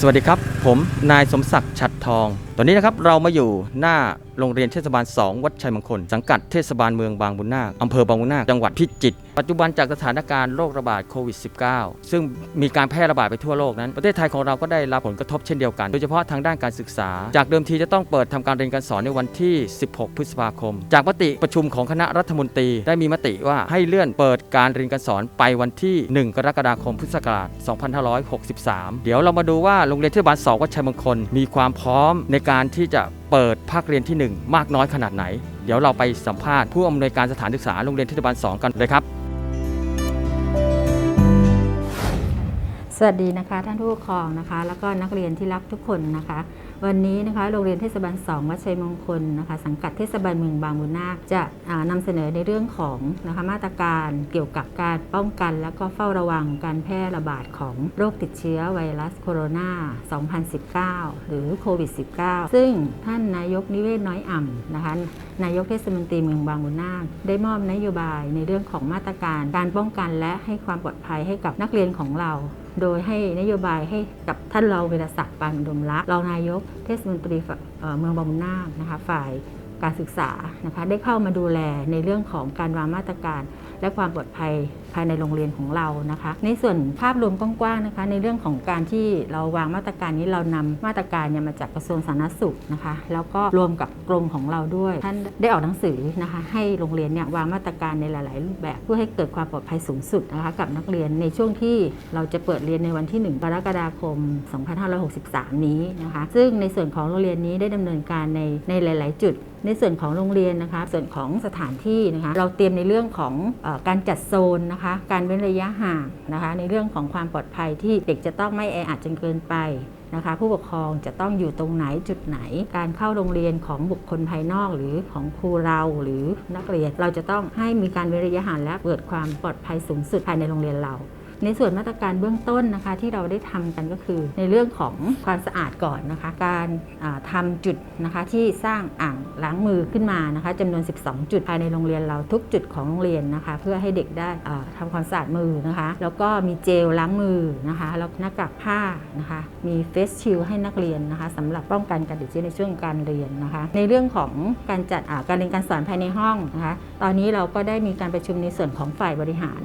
สวัสดีครับ ผมนายสมศักดิ์ชัดทอง ตอนนี้นะครับเรามาอยู่หน้า โรงเรียนเทศบาล 2 วัดชัยมงคล สังกัดเทศบาลเมืองบางบุญนาคอำเภอบางบุญนาคจังหวัดพิจิตรปัจจุบันจากสถานการณ์โรคระบาดโควิด -19 ซึ่งมีการแพร่ระบาดไปทั่วโลกนั้น ประเทศไทยของเราก็ได้รับผลกระทบเช่นเดียวกัน โดยเฉพาะทางด้านการศึกษา จากเดิมทีจะต้องเปิดทำการเรียนการสอนในวันที่ 16 พฤษภาคม จากมติประชุมของคณะรัฐมนตรีได้มีมติว่าให้เลื่อนเปิดการเรียนการสอนไปวันที่ 1 กรกฎาคมพุทธศักราช 2563 เดี๋ยวเรามาดูว่าโรงเรียนเทศบาล2วัดชัยมงคลมีความพร้อมในการที่จะเปิดภาคเรียนที่ 1 มากน้อยขนาดไหน เดี๋ยวเราไปสัมภาษณ์ผู้อำนวยการสถานศึกษาโรงเรียนเทศบาล2กันเลยครับ สวัสดีนะคะ ท่านผู้ปกครองนะคะ แล้วก็นักเรียนที่รักทุกคนนะคะ วันนี้นะคะโรงเรียนเทศบาล2วัดชัยมงคลนะคะสังกัดเทศบาลเมืองบางบุญนาคจะอ่านำเสนอในเรื่องของนะคะมาตรการเกี่ยวกับการป้องกัน และก็เฝ้าระวังการแพร่ระบาดของโรคติดเชื้อไวรัสโคโรนา 2019 หรือโควิด -19 ซึ่งท่านนายกนิเวศน้อยอ่ำนะคะนายกเทศมนตรีเมืองบางบุญนาคได้มอบนโยบายในเรื่องของมาตรการการป้องกันและให้ความปลอดภัยให้กับนักเรียนของเรา โดยให้นโยบายให้กับท่านรองเวรศักดิ์ปานดมละรองนายกเทศมนตรีเอ่อเมืองบางบุญนาคนะคะฝ่ายการศึกษานะคะได้เข้ามาดูแลในเรื่องของการวางมาตรการ และความปลอดภัยภายในโรงเรียนของเรานะคะ ในส่วนภาพรวมกว้างๆนะคะ ในเรื่องของการที่เราวางมาตรการนี้เรานำมาตรการเนี่ยมาจากกระทรวงสาธารณสุขนะคะ แล้วก็รวมกับกรมของเราด้วย ท่านได้ออกหนังสือนะคะ ให้โรงเรียนเนี่ยวางมาตรการในหลายๆรูปแบบเพื่อให้เกิดความปลอดภัยสูงสุดนะคะ กับนักเรียนในช่วงที่เราจะเปิดเรียนในวันที่ 1 กรกฎาคม 2563 นี้นะคะ ซึ่งในส่วนของโรงเรียนนี้ได้ดำเนินการในในหลาย ๆ จุดในส่วนของโรงเรียนนะคะ ส่วนของสถานที่นะคะ เราเตรียมในเรื่องของออการจัดโซนนะคะการเว้นระยะห่างนะคะ ในเรื่องของความปลอดภัยที่เด็กจะต้องไม่แออัดจนเกินไปนะคะ ผู้ปกครองจะต้องอยู่ตรงไหนจุดไหน การเข้าโรงเรียนของบุคคลภายนอกหรือของครูเราหรือนักเรียน เราจะต้องให้มีการเว้นระยะห่างและเกิดความปลอดภัยสูงสุดภายในโรงเรียนเรา ในส่วนมาตรการเบื้องต้นนะคะที่เราได้ทำกันก็คือ ในเรื่องของความสะอาดก่อนนะคะ การทำาจุดนะคะที่สร้างอ่างล้างมือขึ้นมานะคะจำนวน 12 จุดภายในโรงเรียนเราทุกจุดของโรงเรียนนะคะ เพื่อให้เด็กได้อ่าทำความสะอาดมือนะคะ แล้วก็มีเจลล้างมือนะคะแล้วหน้ากากผ้านะคะมีเฟสชิลให้นักเรียนนะคะสำหรับป้องกันการติดเชื้อในช่วงการเรียนนะคะ ในเรื่องของการจัดการเรียนการสอนภายในห้องนะคะ ตอนนี้เราก็ได้มีการประชุมในส่วนของฝ่ายบริหาร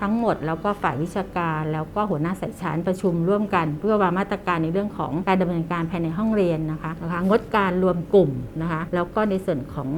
ทั้งหมดแล้วก็ฝ่ายวิชาการ แล้วก็หัวหน้าสายชั้นประชุมร่วมกัน เพื่อวางมาตรการในเรื่องของการดำเนินการภายในห้องเรียนนะคะนะคะงดการรวมกลุ่มนะคะแล้วก็ในส่วนของ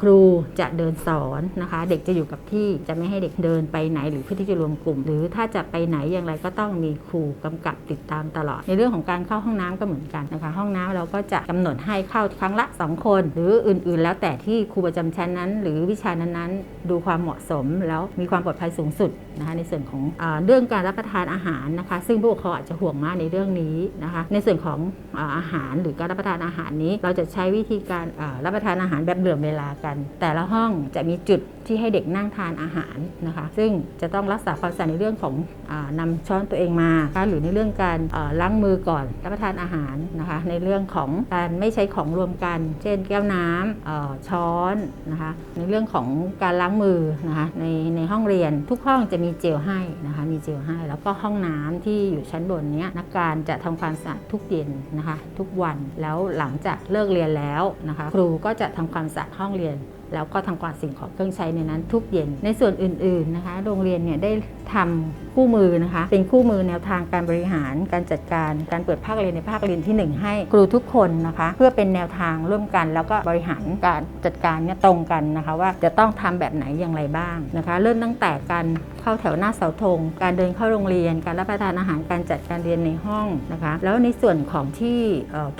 ครูจะเดินสอนนะคะ เด็กจะอยู่กับที่จะไม่ให้เด็กเดินไปไหนหรือเพื่อที่จะรวมกลุ่ม หรือถ้าจะไปไหนอย่างไรก็ต้องมีครูกำกับติดตามตลอด ในเรื่องของการเข้าห้องน้ำก็เหมือนกันนะคะ ห้องน้ำเราก็จะกำหนดให้เข้าครั้งละ 2 คน หรืออื่นๆ แล้วแต่ที่ครูประจำชั้นนั้น หรือวิชานั้นๆ ดูความเหมาะสมแล้วมีความปลอดภัยสูงสุดนะคะในส่วนของอเรื่องการรับประทานอาหารนะคะ ซึ่งผู้ปกครองอาจจะห่วงมากในเรื่องนี้นะคะ ในส่วนของอาอาหารหรือการรับประทานอาหารนี้ เราจะใช้วิธีการรับประทานอาหารแบบเหลื่อมเวลากัน แต่ละห้องจะมีจุดที่ให้เด็กนั่งทานอาหารนะคะ ซึ่งจะต้องรักษาความสะอาดในเรื่องของอนำช้อนตัวเองมาะะหรือในเรื่องการล้างมือก่อนรับประทานอาหารนะคะ ในเรื่องของการไม่ใช้ของรวมกัน เช่น แก้วน้ำช้อนนะคะ ในเรื่องของการล้างมือนะคะในในห้องเรียนทุกห้องจะมีเจลให้นะคะ มีเจลให้ แล้วก็ห้องน้ำที่อยู่ชั้นบนนี้นักการจะทำความสะอาดทุกเย็นนะคะ ทุกวันแล้วหลังจากเลิกเรียนแล้วนะคะ ครูก็จะทำความสะอาดห้องเรียน แล้วก็ทำความสิ่งของเครื่องใช้ในนั้นทุกเย็น ในส่วนอื่นๆนะคะ โรงเรียนเนี่ยได้ทำคู่มือนะคะ เป็นคู่มือแนวทางการบริหาร การจัดการ การเปิดภาคเรียนในภาคเรียนที่ 1 ให้ครูทุกคนนะคะ เพื่อเป็นแนวทางร่วมกัน แล้วก็บริหารการจัดการเนี่ยตรงกันนะคะ ว่าจะต้องทำแบบไหนอย่างไรบ้างนะคะ เริ่มตั้งแต่การ เข้าแถวหน้าเสาธง การเดินเข้าโรงเรียน การรับประทานอาหารการจัดการเรียนในห้องนะคะ แล้วในส่วนของที่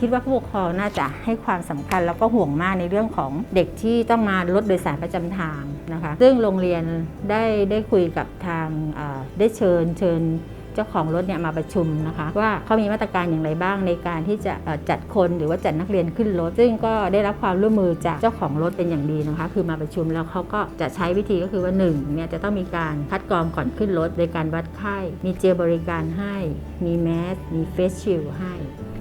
คิดว่าผู้ปกครองน่าจะให้ความสำคัญแล้วก็ห่วงมากในเรื่องของเด็กที่ต้องมารถโดยสารประจำทางนะคะ ซึ่งโรงเรียนได้ได้คุยกับทางได้เชิญเชิญ เจ้าของรถเนี่ยมาประชุมนะคะว่าเขามีมาตรการอย่างไรบ้างในการที่จะจัดคนหรือว่าจัดนักเรียนขึ้นรถ ซึ่งก็ได้รับความร่วมมือจากเจ้าของรถเป็นอย่างดีนะคะ คือมาประชุมแล้วเขาก็จะใช้วิธีก็คือว่าหนึ่งเนี่ยจะต้องมีการคัดกรองก่อนขึ้นรถโดยการวัดไข้ มีเจลบริการให้ มีแมส มีเฟสชิลให้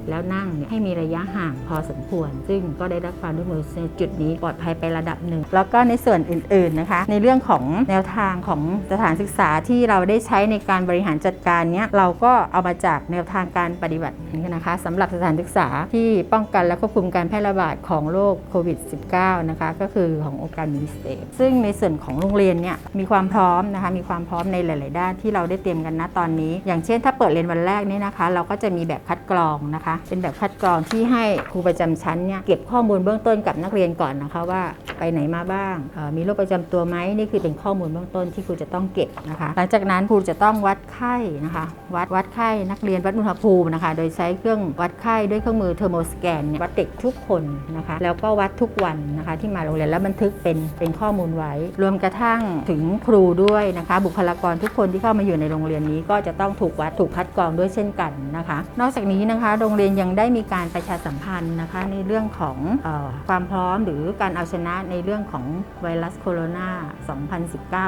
แล้วนั่งเนี่ยให้มีระยะห่างพอสมควร ซึ่งก็ได้รับความร่วมมือในจุดนี้ปลอดภัยไประดับหนึ่ง แล้วก็ในส่วนอื่นๆนะคะ ในเรื่องของแนวทางของสถานศึกษาที่เราได้ใช้ในการบริหารจัดการเนี้ยเราก็เอามาจากแนวทางการปฏิบัตินี้นะคะสำหรับสถานศึกษาที่ป้องกันและควบคุมการแพร่ระบาดของโรคโควิด -19 นะคะก็คือขององค์การมินิสเตทซึ่งในส่วนของโรงเรียนเนี่ยมีความพร้อมนะคะมีความพร้อมในหลาย ๆ ด้านที่เราได้เตรียมกันนะตอนนี้ อย่างเช่น ถ้าเปิดเรียนวันแรกนี่นะคะ เราก็จะมีแบบคัดกรองนะคะเป็นแบบคัดกรองที่ให้ครูประจำชั้นเนี่ยเก็บข้อมูลเบื้องต้นกับนักเรียนก่อนนะคะว่าไปไหนมาบ้าง มีโรคประจำตัวไหมนี่คือเป็นข้อมูลเบื้องต้นที่ครูจะต้องเก็บนะคะ หลังจากนั้นครูจะต้องวัดไข้นะคะ วัดวัดไข้นักเรียนวัดอุณหภูมินะคะ โดยใช้เครื่องวัดไข้ด้วยเครื่องมือเทอร์โมสแกนวัดเด็กทุกคนนะคะ แล้วก็วัดทุกวันนะคะที่มาโรงเรียนแล้วบันทึกเป็นเป็นข้อมูลไว้ รวมกระทั่งถึงครูด้วยนะคะ บุคลากรทุกคนที่เข้ามาอยู่ในโรงเรียนนี้ ก็จะต้องถูกวัดถูกคัดกรองด้วยเช่นกันนะคะ นอกจากนี้นะคะโรงเรียนยังได้มีการประชาสัมพันธ์นะคะในเรื่องของออความพร้อมหรือการเอาชนะในเรื่องของไวรัสโคโรนา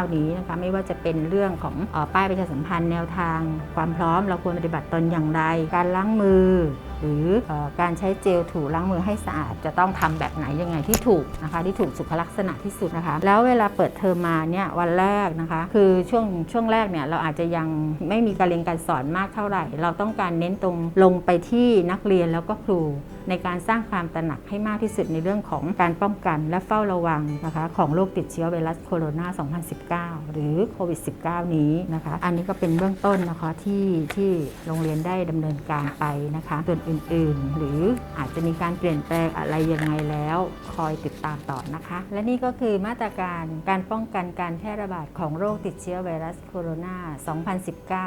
2019 นี้นะคะไม่ว่าจะเป็นเรื่องของออป้ายประชาสัมพันธ์แนวทาง ความพร้อมเราควรปฏิบัติตนอย่างไร การล้างมือ รือออการใช้เจลถูล้างมือให้สะอาด จะต้องทำแบบไหนยังไงที่ถูกนะคะที่ถูกสุขลักษณะที่สุดนะคะ แล้วเวลาเปิดเทอมมาเนี่ยวันแรกนะคะ คือช่วงช่วงแรกเนี่ยเราอาจจะยังไม่มีการเรียนการสอนมากเท่าไหร่ เราต้องการเน้นตรงลงไปที่นักเรียนแล้วก็ครูในการสร้างความตระหนักให้มากที่สุดในเรื่องของการป้องกันและเฝ้าระวังนะคะของโรคติดเชื้อไวรัสโคโรนา 2019 หรือโควิด -19 นี้นะคะ อันนี้ก็เป็นเบื้องต้นนะคะที่ที่โรงเรียนได้ดำเนินการไปนะคะส่วนอื่นๆ หรืออาจจะมีการเปลี่ยนแปลงอะไรยังไงแล้วคอยติดตามต่อนะคะ และนี่ก็คือมาตรการการป้องกันการแพร่ระบาดของโรคติดเชื้อไวรัสโคโรนา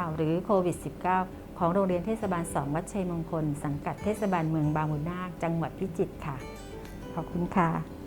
2019 หรือโควิด -19 ของโรงเรียนเทศบาล 2 วัดชัยมงคล สังกัดเทศบาลเมืองบางบุนาคจังหวัดพิจิตรค่ะ ขอบคุณค่ะ